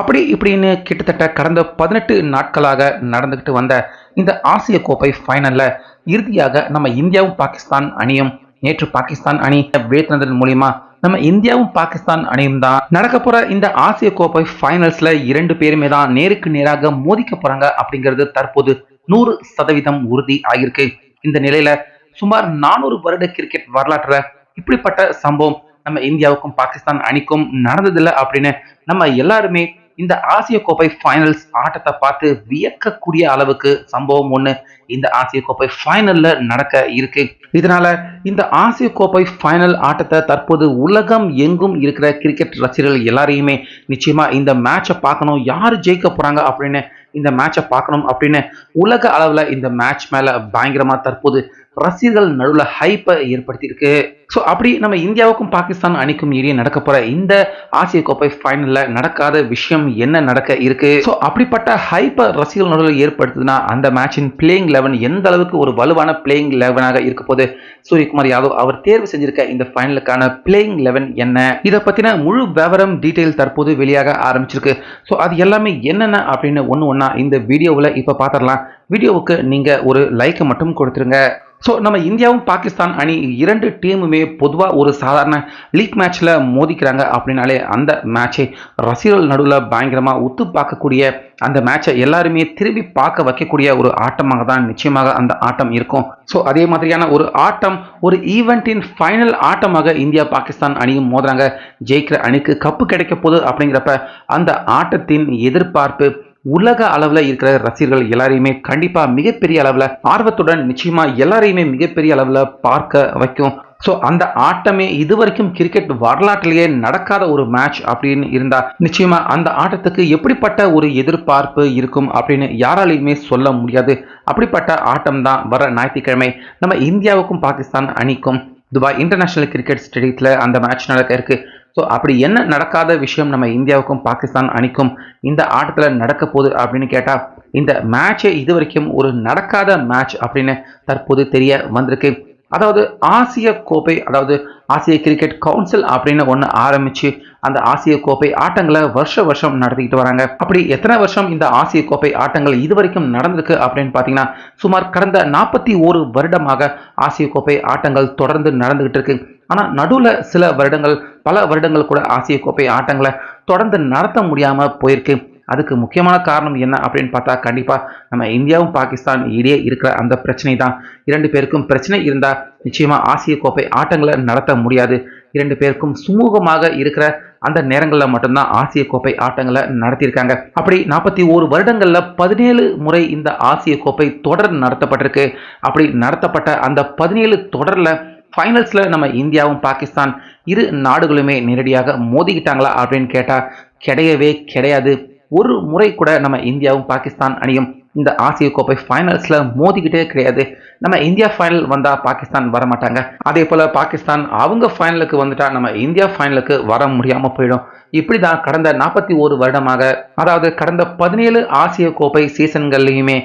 அப்படி இப்படின்னு கிட்டத்தட்ட கடந்த பதினெட்டு நாட்களாக நடந்துக்கிட்டு வந்த இந்த ஆசிய கோப்பை ஃபைனலில் இறுதியாக நம்ம இந்தியாவும் பாகிஸ்தான் அணியும் நேற்று பாகிஸ்தான் அணி வீழ்த்தினதன் மூலியமா நம்ம இந்தியாவும் பாகிஸ்தான் அணியும் தான் நடக்க போற இந்த ஆசிய கோப்பை ஃபைனல்ஸ்ல இரண்டு பேருமே தான் நேருக்கு நேராக மோதிக்க போறாங்க அப்படிங்கிறது தற்போது நூறு சதவீதம் உறுதி ஆகியிருக்கு. இந்த நிலையில சுமார் நானூறு வருட கிரிக்கெட் வரலாற்றுல இப்படிப்பட்ட சம்பவம் நம்ம இந்தியாவுக்கும் பாகிஸ்தான் அணிக்கும் நடந்ததில்லை அப்படின்னு நம்ம எல்லாருமே இந்த ஆசிய கோப்பை ஃபைனல்ஸ் ஆட்டத்தை பார்த்து வியக்கக்கூடிய அளவுக்கு சம்பவம் ஒன்று இந்த ஆசிய கோப்பை ஃபைனல்ல நடக்க இருக்கு. இதனால இந்த ஆசிய கோப்பை ஃபைனல் ஆட்டத்தை தற்போது உலகம் எங்கும் இருக்கிற கிரிக்கெட் ரசிகர்கள் எல்லாரையுமே நிச்சயமா இந்த மேட்சை பார்க்கணும் யார் ஜெயிக்க போறாங்க அப்படின்னு இந்த மேட்சை பார்க்கணும் அப்படின்னு உலக அளவில் இந்த மேட்ச் மேலே பயங்கரமாக தற்போது ரசிகர்கள் நடுவில் ஹைப்பை ஏற்படுத்தியிருக்கு. ஸோ அப்படி நம்ம இந்தியாவுக்கும் பாகிஸ்தான் அணிக்கும் இடையே நடக்க போற இந்த ஆசிய கோப்பை ஃபைனல்ல நடக்காத விஷயம் என்ன நடக்க இருக்கு? ஸோ அப்படிப்பட்ட ஹைப்பை ரசிகர்கள் நடுவில் ஏற்படுத்துதுன்னா அந்த மேட்சின் பிளேயிங் லெவன் எந்த அளவுக்கு ஒரு வலுவான பிளேயிங் லெவனாக இருக்க போது சூரியகுமார் யாதவ் அவர் தேர்வு செஞ்சிருக்க இந்த ஃபைனலுக்கான பிளேயிங் லெவன் என்ன? இதை பத்தின முழு விவரம் டீட்டெயில் தற்போது வெளியாக ஆரம்பிச்சிருக்கு. ஸோ அது எல்லாமே என்னென்ன அப்படின்னு ஒன்று ஒன்றா இந்த வீடியோவில் இப்போ பார்த்துடலாம் வீடியோவுக்கு நீங்கள் ஒரு லைக்கை மட்டும் கொடுத்துருங்க. ஸோ நம்ம இந்தியாவும் பாகிஸ்தான் அணி இரண்டு டீமுமே பொதுவாக ஒரு சாதாரண லீக் மேட்ச்சில் மோதிக்கிறாங்க அப்படின்னாலே அந்த மேட்சை ரசிகர்கள் நடுவில் பயங்கரமாக உத்து பார்க்கக்கூடிய அந்த மேட்சை எல்லாருமே திரும்பி பார்க்க வைக்கக்கூடிய ஒரு ஆட்டமாக தான் நிச்சயமாக அந்த ஆட்டம் இருக்கும். ஸோ அதே மாதிரியான ஒரு ஆட்டம் ஒரு ஈவெண்ட்டின் ஃபைனல் ஆட்டமாக இந்தியா பாகிஸ்தான் அணியும் மோதுறாங்க. ஜெயிக்கிற அணிக்கு கப்பு கிடைக்க போகுது அப்படிங்கிறப்ப அந்த ஆட்டத்தின் எதிர்பார்ப்பு உலக அளவில் இருக்கிற ரசிகர்கள் எல்லாரையுமே கண்டிப்பாக மிகப்பெரிய அளவில் ஆர்வத்துடன் நிச்சயமாக எல்லாரையுமே மிகப்பெரிய அளவில் பார்க்க வைக்கும். ஸோ அந்த ஆட்டமே இதுவரைக்கும் கிரிக்கெட் வரலாற்றிலேயே நடக்காத ஒரு மேட்ச் அப்படின்னு இருந்தால் நிச்சயமாக அந்த ஆட்டத்துக்கு எப்படிப்பட்ட ஒரு எதிர்பார்ப்பு இருக்கும் அப்படின்னு யாராலையுமே சொல்ல முடியாது. அப்படிப்பட்ட ஆட்டம் தான் வர ஞாயிற்றுக்கிழமை. நம்ம இந்தியாவுக்கும் பாகிஸ்தான் அணிக்கும் துபாய் இன்டர்நேஷனல் கிரிக்கெட் ஸ்டேடியத்தில் அந்த மேட்ச் நடக்க இருக்கு. ஸோ அப்படி என்ன நடக்காத விஷயம் நம்ம இந்தியாவுக்கும் பாகிஸ்தான் அணிக்கும் இந்த ஆட்டத்தில் நடக்க போகுது அப்படின்னு கேட்டால் இந்த மேட்சே இது வரைக்கும் ஒரு நடக்காத மேட்ச் அப்படின்னு தற்போது தெரிய வந்திருக்கு. அதாவது ஆசிய கோப்பை அதாவது ஆசிய கிரிக்கெட் கவுன்சில் அப்படின்னு ஒன்று ஆரம்பித்து அந்த ஆசிய கோப்பை ஆட்டங்களை வருஷ வருஷம் நடத்திக்கிட்டு வராங்க. அப்படி எத்தனை வருஷம் இந்த ஆசிய கோப்பை ஆட்டங்கள் இதுவரைக்கும் நடந்திருக்கு அப்படின்னு பார்த்தீங்கன்னா சுமார் கடந்த நாற்பத்தி ஒரு வருடமாக ஆசிய கோப்பை ஆட்டங்கள் தொடர்ந்து நடந்துகிட்டு இருக்கு. ஆனால் நடுவில் சில வருடங்கள் பல வருடங்கள் கூட ஆசிய கோப்பை ஆட்டங்களை தொடர்ந்து நடத்த முடியாமல் போயிருக்கு. அதுக்கு முக்கியமான காரணம் என்ன அப்படின்னு பார்த்தா கண்டிப்பாக நம்ம இந்தியாவும் பாகிஸ்தான் இடையே இருக்கிற அந்த பிரச்சனை தான் இரண்டு பேருக்கும் பிரச்சனை இருந்தால் நிச்சயமாக ஆசிய கோப்பை ஆட்டங்களை நடத்த முடியாது. இரண்டு பேருக்கும் சுமூகமாக இருக்கிற அந்த நேரங்களில் மட்டும்தான் ஆசிய கோப்பை ஆட்டங்களை நடத்தியிருக்காங்க. அப்படி நாற்பத்தி ஓரு வருடங்களில் பதினேழு முறை இந்த ஆசிய கோப்பை தொடர் நடத்தப்பட்டிருக்கு. அப்படி நடத்தப்பட்ட அந்த பதினேழு தொடரில் ஃபைனல்ஸில் நம்ம இந்தியாவும் பாகிஸ்தான் இரு நாடுகளுமே நேரடியாக மோதிக்கிட்டாங்களா அப்படின்னு கேட்டால் கிடையவே கிடையாது. ஒரு முறை கூட நம்ம இந்தியாவும் பாகிஸ்தான் அணியும் இந்த ஆசிய கோப்பை ஃபைனல்ஸில் மோதிக்கிட்டே கிடையாது. நம்ம இந்தியா ஃபைனல் வந்தால் பாகிஸ்தான் வர மாட்டாங்க அதே போல் பாகிஸ்தான் அவங்க ஃபைனலுக்கு வந்துட்டால் நம்ம இந்தியா ஃபைனலுக்கு வர முடியாமல் போயிடும். இப்படி தான் கடந்த நாற்பத்தி ஒரு வருடமாக அதாவது கடந்த பதினேழு ஆசிய கோப்பை சீசன்கள்லையுமே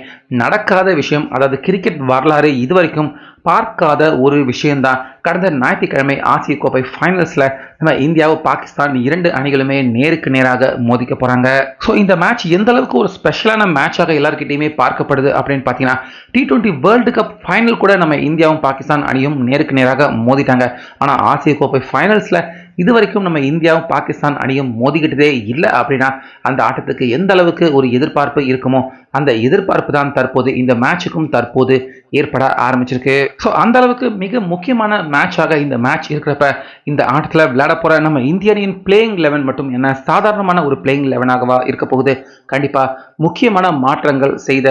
நடக்காத விஷயம் அதாவது கிரிக்கெட் வரலாறு இதுவரைக்கும் பார்க்காத ஒரு விஷயம்தான். கடந்த ஞாயிற்றுக்கிழமை ஆசிய கோப்பை ஃபைனல்ஸில் நம்ம இந்தியாவும் பாகிஸ்தான் இரண்டு அணிகளுமே நேருக்கு நேராக மோதிக்க போகிறாங்க ஸோ இந்த மேட்ச் எந்த அளவுக்கு ஒரு ஸ்பெஷலான மேட்சாக எல்லாருக்கிட்டையுமே பார்க்கப்படுது அப்படின்னு பார்த்தீங்கன்னா T twenty world cup final கூட நம்ம இந்தியாவும் பாகிஸ்தான் அணியும் நேருக்கு நேராக மோதிட்டாங்க. ஆனால் ஆசிய கோப்பை ஃபைனல்ஸில் இது வரைக்கும் நம்ம இந்தியாவும் பாகிஸ்தான் அணியும் மோதிக்கிட்டதே இல்லை அப்படின்னா அந்த ஆட்டத்துக்கு எந்த அளவுக்கு ஒரு எதிர்பார்ப்பு இருக்குமோ அந்த எதிர்பார்ப்பு தான் தற்போது இந்த மேட்சுக்கும் தற்போது ஏற்பட ஆரம்பிச்சிருக்கு. ஸோ அந்த அளவுக்கு மிக முக்கியமான மேட்சாக இந்த மேட்ச் இருக்கிறப்ப இந்த ஆட்டத்தில் விளையாட போகிற நம்ம இந்திய அணியின் பிளேயிங் லெவன் மட்டும் என்ன சாதாரணமான ஒரு பிளேயிங் லெவனாகவா இருக்க போகுது? கண்டிப்பாக முக்கியமான மாற்றங்கள் செய்த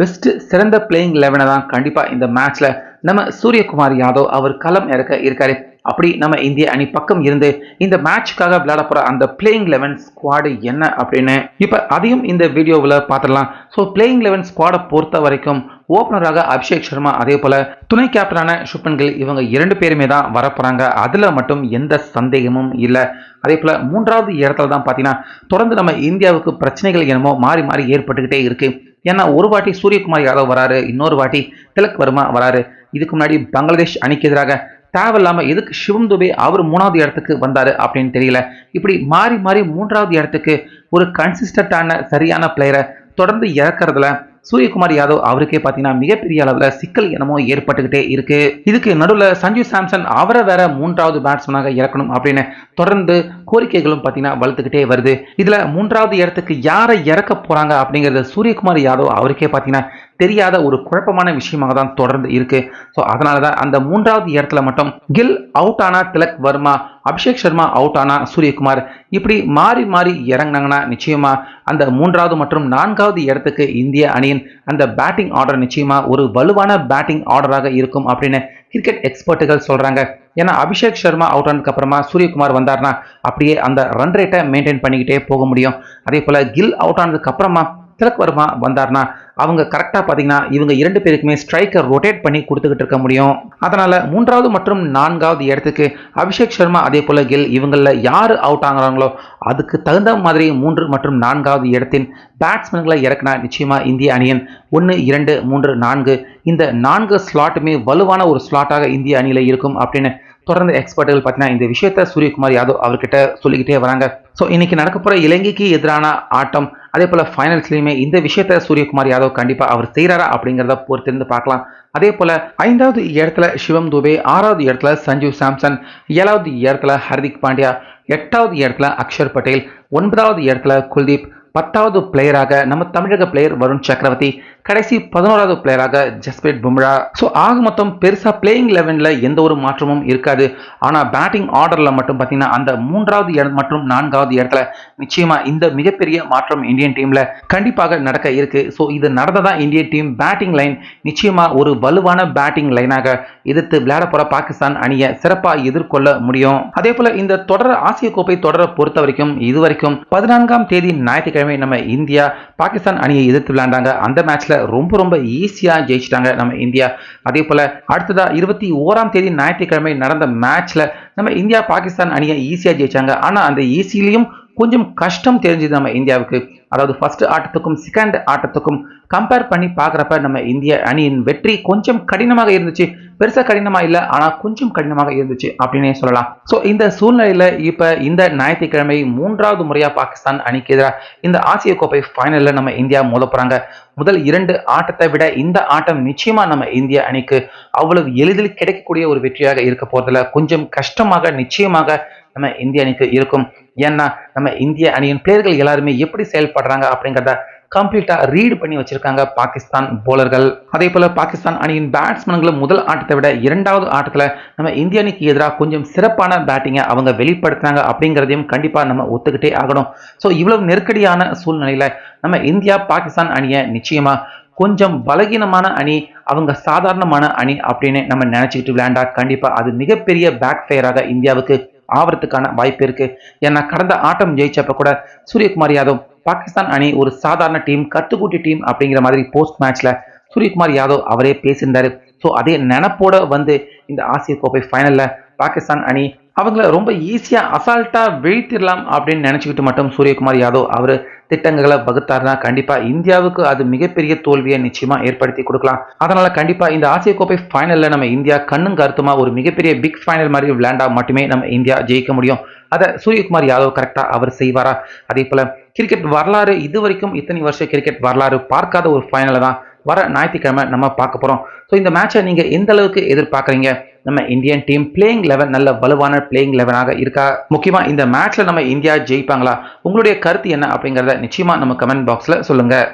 பெஸ்ட் சிறந்த பிளேயிங் லெவனை தான் கண்டிப்பாக இந்த மேட்ச்சில் நம்ம சூரியகுமார் யாதவ் அவர் களம் இறக்க இருக்காரு. அப்படி நம்ம இந்திய அணி பக்கம் இருந்து இந்த மேட்ச்க்காக விளையாட போகிற அந்த பிளேயிங் லெவன் ஸ்குவாடு என்ன அப்படின்னு இப்போ அதையும் இந்த வீடியோவில் பார்த்துடலாம். ஸோ பிளேயிங் லெவன் ஸ்குவாடை பொறுத்த வரைக்கும் ஓப்பனராக அபிஷேக் சர்மா அதே போல் துணை கேப்டனான சுப்பன் இவங்க இரண்டு பேருமே தான் வரப்போகிறாங்க அதில் மட்டும் எந்த சந்தேகமும் இல்லை. அதே போல் மூன்றாவது இடத்துல தான் பார்த்தீங்கன்னா தொடர்ந்து நம்ம இந்தியாவுக்கு பிரச்சனைகள் என்னமோ மாறி மாறி ஏற்பட்டுக்கிட்டே இருக்குது ஏன்னா ஒரு வாட்டி சூரியகுமார் யாதவ் வராரு இன்னொரு வாட்டி திலக் வர்மா வராரு. இதுக்கு முன்னாடி பங்களாதேஷ் அணிக்கு எதிராக தேவையில்லாம எதுக்கு சிவம் துபே அவர் மூணாவது இடத்துக்கு வந்தாரு அப்படின்னு தெரியல. இப்படி மாறி மாறி மூன்றாவது இடத்துக்கு ஒரு கன்சிஸ்டன்டான சரியான பிளேயரை தொடர்ந்து இறக்குறதுல சூரியகுமார் யாதவ் அவருக்கே பார்த்தீங்கன்னா மிகப்பெரிய அளவில் சிக்கல் என்னமோ ஏற்பட்டுக்கிட்டே இருக்கு. இதுக்கு நடுவில் சஞ்சு சாம்சன் அவரை வேற மூன்றாவது பேட்ஸ்மேனாக இறக்கணும் அப்படின்னு தொடர்ந்து கோரிக்கைகளும் பார்த்தீங்கன்னா வளர்த்துக்கிட்டே வருது. இதுல மூன்றாவது இடத்துக்கு யாரை இறக்க போறாங்க அப்படிங்கிறது சூரியகுமார் யாதவ் அவருக்கே பார்த்தீங்கன்னா தெரியாத ஒரு குழப்பமான விஷயமாக தான் தொடர்ந்து இருக்கு. ஸோ அதனால தான் அந்த மூன்றாவது இடத்துல மட்டும் கில் அவுட் ஆனா திலக் வர்மா அபிஷேக் சர்மா அவுட் ஆனா சூரியகுமார் இப்படி மாறி மாறி இறங்கினாங்கன்னா நிச்சயமா அந்த மூன்றாவது மற்றும் நான்காவது இடத்துக்கு இந்திய அணியின் அந்த பேட்டிங் ஆர்டர் நிச்சயமா ஒரு வலுவான பேட்டிங் ஆர்டராக இருக்கும் அப்படின்னு கிரிக்கெட் எக்ஸ்பர்ட்டுகள் சொல்றாங்க. ஏன்னா அபிஷேக் சர்மா அவுட் ஆனதுக்கு அப்புறமா சூரியகுமார் வந்தார்னா அப்படியே அந்த ரன் ரேட்டை மெயின்டைன் பண்ணிக்கிட்டே போக முடியும். அதே போல கில் அவுட் ஆனதுக்கு அப்புறமா திலக் வர்மா வந்தார்னா அவங்க கரெக்டாக பார்த்தீங்கன்னா இவங்க இரண்டு பேருக்குமே ஸ்ட்ரைக்கர் ரொட்டேட் பண்ணி கொடுத்துக்கிட்டு இருக்க முடியும். அதனால் மூன்றாவது மற்றும் நான்காவது இடத்துக்கு அபிஷேக் சர்மா அதே போல கில் இவங்களில் யார் அவுட் ஆகுறாங்களோ அதுக்கு தகுந்த மாதிரி மூன்று மற்றும் நான்காவது இடத்தின் பேட்ஸ்மேன்களை இறக்குனா நிச்சயமாக இந்திய அணியன் ஒன்று இரண்டு மூன்று நான்கு. இந்த நான்கு ஸ்லாட்டுமே வலுவான ஒரு ஸ்லாட்டாக இந்திய அணியில் இருக்கும் அப்படின்னு தொடர்ந்து எக்ஸ்பர்ட்டுகள் பார்த்தீங்கன்னா இந்த விஷயத்த சூரியகுமார் யாதவ் அவர்கிட்ட சொல்லிக்கிட்டே வராங்க. ஸோ இன்னைக்கு நடக்க போகிற இலங்கைக்கு எதிரான ஆட்டம் அதே போல் ஃபைனல்ஸ்லையுமே இந்த விஷயத்த சூரியகுமார் யாதவ் கண்டிப்பாக அவர் செய்கிறாரா அப்படிங்கிறத பொறுத்திருந்து பார்க்கலாம். அதே போல் ஐந்தாவது இடத்துல சிவம் துபே ஆறாவது இடத்துல சஞ்சீவ் சாம்சன் ஏழாவது இடத்துல ஹர்திக் பாண்டியா எட்டாவது இடத்துல அக்ஷர் பட்டேல் ஒன்பதாவது இடத்துல குல்தீப் பத்தாவது பிளேயராக நம்ம தமிழக பிளேயர் வருண் சக்கரவர்த்தி கடைசி பதினோராவது பிளேயராக ஜஸ்பிரீத் பும்ரா. ஸோ ஆக மொத்தம் பெருசாக பிளேயிங் லெவனில் எந்த ஒரு மாற்றமும் இருக்காது. ஆனால் பேட்டிங் ஆர்டரில் மட்டும் பார்த்தீங்கன்னா அந்த மூன்றாவது இடம் மற்றும் நான்காவது இடத்துல நிச்சயமாக இந்த மிகப்பெரிய மாற்றம் இந்தியன் டீமில் கண்டிப்பாக நடக்க இருக்கு. ஸோ இது நடந்ததான் இந்தியன் டீம் பேட்டிங் லைன் நிச்சயமாக ஒரு வலுவான பேட்டிங் லைனாக எதிர்த்து விளையாட போகிற பாகிஸ்தான் அணியை சிறப்பாக எதிர்கொள்ள முடியும். அதே போல் இந்த தொடர் ஆசிய கோப்பை தொடரை பொறுத்த வரைக்கும் இதுவரைக்கும் பதினான்காம் தேதி ஞாயிற்றுக்கிழமை நம்ம இந்தியா பாகிஸ்தான் அணியை எதிர்த்து விளையாண்டாங்க. அந்த மேட்ச்ல ரொம்ப ரொம்ப ஈஸியா ஜெயிச்சிட்டாங்க நம்ம இந்தியா. அதே போல அடுத்ததா இருபத்தி ஓராம் தேதி ஞாயிற்றுக்கிழமை நடந்த மேட்ச்ல நம்ம இந்தியா பாகிஸ்தான் அணியை ஈஸியா ஜெயிச்சாங்க. ஆனா அந்த ஈஸிலையும் கொஞ்சம் கஷ்டம் தெரிஞ்சது நம்ம இந்தியாவுக்கு. அதாவது ஃபர்ஸ்ட் ஆட்டத்துக்கும் செகண்ட் ஆட்டத்துக்கும் கம்பேர் பண்ணி பார்க்குறப்ப நம்ம இந்திய அணியின் வெற்றி கொஞ்சம் கடினமாக இருந்துச்சு. பெருசாக கடினமாக இல்லை ஆனால் கொஞ்சம் கடினமாக இருந்துச்சு அப்படின்னே சொல்லலாம். ஸோ இந்த சூழ்நிலையில் இப்போ இந்த ஞாயிற்றுக்கிழமை மூன்றாவது முறையாக பாகிஸ்தான் அணிக்கு எதிராக இந்த ஆசிய கோப்பை ஃபைனலில் நம்ம இந்தியா மோத போகிறாங்க முதல் இரண்டு ஆட்டத்தை விட இந்த ஆட்டம் நிச்சயமாக நம்ம இந்திய அணிக்கு அவ்வளவு எளிதில் கிடைக்கக்கூடிய ஒரு வெற்றியாக இருக்க போகிறதுல கொஞ்சம் கஷ்டமாக நிச்சயமாக நம்ம இந்திய அணிக்கு இருக்கும். ஏன்னா நம்ம இந்திய அணியின் பிளேயர்கள் எல்லாருமே எப்படி செயல்படுறாங்க அப்படிங்கிறத கம்ப்ளீட்டா ரீட் பண்ணி வச்சிருக்காங்க பாகிஸ்தான் போலர்கள் அதே போல பாகிஸ்தான் அணியின் பேட்ஸ்மேன்களும் முதல் ஆட்டத்தை விட இரண்டாவது ஆட்டத்துல நம்ம இந்திய அணிக்கு எதிராக கொஞ்சம் சிறப்பான பேட்டிங்கை அவங்க வெளிப்படுத்துறாங்க அப்படிங்கிறதையும் கண்டிப்பா நம்ம ஒத்துக்கிட்டே ஆகணும். ஸோ இவ்வளவு நெருக்கடியான சூழ்நிலையில நம்ம இந்தியா பாகிஸ்தான் அணியை நிச்சயமா கொஞ்சம் பலகீனமான அணி அவங்க சாதாரணமான அணி அப்படின்னு நம்ம நினைச்சுக்கிட்டு விளையாண்டா கண்டிப்பா அது மிகப்பெரிய பேக் ஃபயராக இந்தியாவுக்கு ஆவறதுக்கான வாய்ப்பு இருக்கு. ஏன்னா கடந்த ஆட்டம் ஜெயிச்சப்ப கூட சூரியகுமார் யாதவ் பாகிஸ்தான் அணி ஒரு சாதாரண டீம் கத்துக்கூட்டி டீம் அப்படிங்கிற மாதிரி போஸ்ட் மேட்ச்ல சூரியகுமார் யாதவ் அவரே பேசியிருந்தாரு. ஸோ அதே நினப்போட வந்து இந்த ஆசிய கோப்பை ஃபைனல்ல பாகிஸ்தான் அணி அவங்கள ரொம்ப ஈஸியாக அசால்ட்டாக வீழ்த்திடலாம் அப்படின்னு நினச்சிக்கிட்டு மட்டும் சூரியகுமார் யாதவ் அவர் திட்டங்களை வகுத்தாருன்னா கண்டிப்பாக இந்தியாவுக்கு அது மிகப்பெரிய தோல்வியை நிச்சயமாக ஏற்படுத்தி கொடுக்கலாம். அதனால் கண்டிப்பாக இந்த ஆசிய கோப்பை ஃபைனலில் நம்ம இந்தியா கண்ணும் கருத்துமாக ஒரு மிகப்பெரிய பிக் ஃபைனல் மாதிரி விளையாண்டா மட்டுமே நம்ம இந்தியா ஜெயிக்க முடியும். அதை சூரியகுமார் யாதவ் கரெக்டாக அவர் செய்வாரா? அதே போல் கிரிக்கெட் வரலாறு இது வரைக்கும் இத்தனை வருஷம் கிரிக்கெட் வரலாறு பார்க்காத ஒரு ஃபைனலை தான் வர ஞாயிற்றுக்கிழமை நம்ம பார்க்க போகிறோம் ஸோ இந்த மேட்சை நீங்கள் எந்த அளவுக்கு எதிர்பார்க்குறீங்க? நம்ம இந்தியன் டீம் பிளேயிங் லெவன் நல்ல வலுவான பிளேயிங் லெவனாக இருக்கா? முக்கியமாக இந்த மேட்ச்சில் நம்ம இந்தியா ஜெயிப்பாங்களா? உங்களுடைய கருத்து என்ன அப்படிங்கிறத நிச்சயமாக நம்ம கமெண்ட் பாக்ஸில் சொல்லுங்கள்